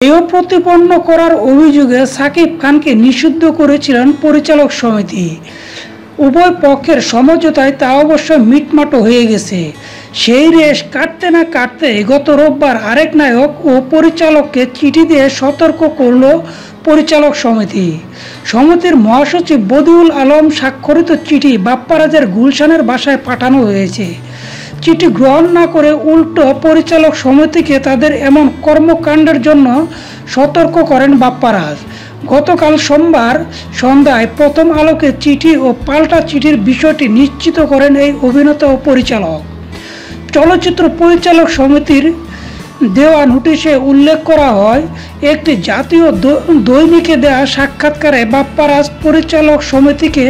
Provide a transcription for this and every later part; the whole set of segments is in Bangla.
এও প্রতিপন্ন করার অভিযোগে সাকিব খানকে নিষিদ্ধ করেছিলেন পরিচালক সমিতি। উভয় পক্ষের সমঝোতায় তা অবশ্য মিটমাটো হয়ে গেছে। সেই রেশ কাটতে না কাটতে গত রোববার আরেক নায়ক ও পরিচালককে চিঠি দিয়ে সতর্ক করল পরিচালক সমিতি। সমিতির মহাসচিব বদিউল আলম স্বাক্ষরিত চিঠি বাপ্পারাজের গুলশানের বাসায় পাঠানো হয়েছে। চিঠি গ্রহণ না করে উল্টো পরিচালক সমিতিকে তাদের এমন কর্মকাণ্ডের জন্য সতর্ক করেন বাপ্পারাজ। গতকাল সোমবার সন্ধ্যায় প্রথম আলোকে চিঠি ও পাল্টা চিঠির বিষয়টি নিশ্চিত করেন এই অভিনেতা ও পরিচালক। চলচ্চিত্র পরিচালক সমিতির দেওয়া নোটিশে উল্লেখ করা হয়, একটি জাতীয় দৈনিকে দেওয়া সাক্ষাৎকারে বাপ্পারাজ পরিচালক সমিতিকে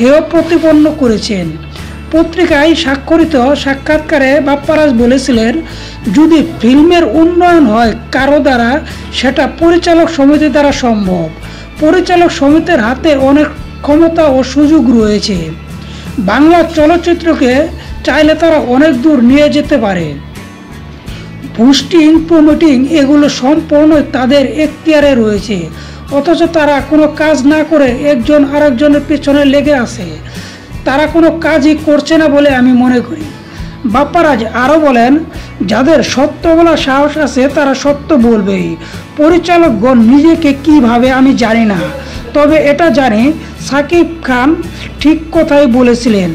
হেয় প্রতিপন্ন করেছেন। পত্রিকায় স্বাক্ষরিত সাক্ষাৎকারে বাপ্পারাজ বলেছিলেন, যদি ফিল্মের উন্নয়ন হয় কারও দ্বারা, সেটা পরিচালক সমিতি দ্বারা সম্ভব। পরিচালক সমিতির হাতে অনেক ক্ষমতা ও সুযোগ রয়েছে। বাংলা চলচ্চিত্রকে চাইলে তারা অনেক দূর নিয়ে যেতে পারে। বুস্টিং প্রমোটিং এগুলো সম্পূর্ণ তাদের এখতিয়ারে রয়েছে। অথচ তারা কোনো কাজ না করে একজন আরেকজনের পেছনে লেগে আছে। তারা কোনো কাজই করছে না বলে আমি মনে করি। বাপ্পারাজ আরও বলেন, যাদের সত্য বলার সাহস আছে তারা সত্য বলবেই। পরিচালকগণ নিজেকে কীভাবে আমি জানি না। তবে এটা জানি, সাকিব খান ঠিক কথাই বলেছিলেন,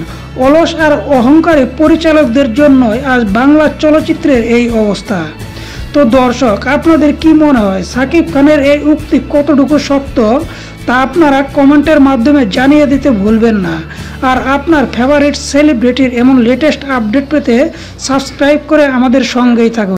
অলস আর অহংকারী পরিচালকদের জন্যই আজ বাংলা চলচ্চিত্রের এই অবস্থা। তো দর্শক, আপনাদের কি মনে হয়, সাকিব খানের এই উক্তি কতটুকু সত্য? তা আপনারা কমেন্টের মাধ্যমে জানিয়ে দিতে ভুলবেন না। আর আপনার ফেভারিট সেলিব্রিটির এমন লেটেস্ট আপডেট পেতে সাবস্ক্রাইব করে আমাদের সঙ্গেই থাকুন।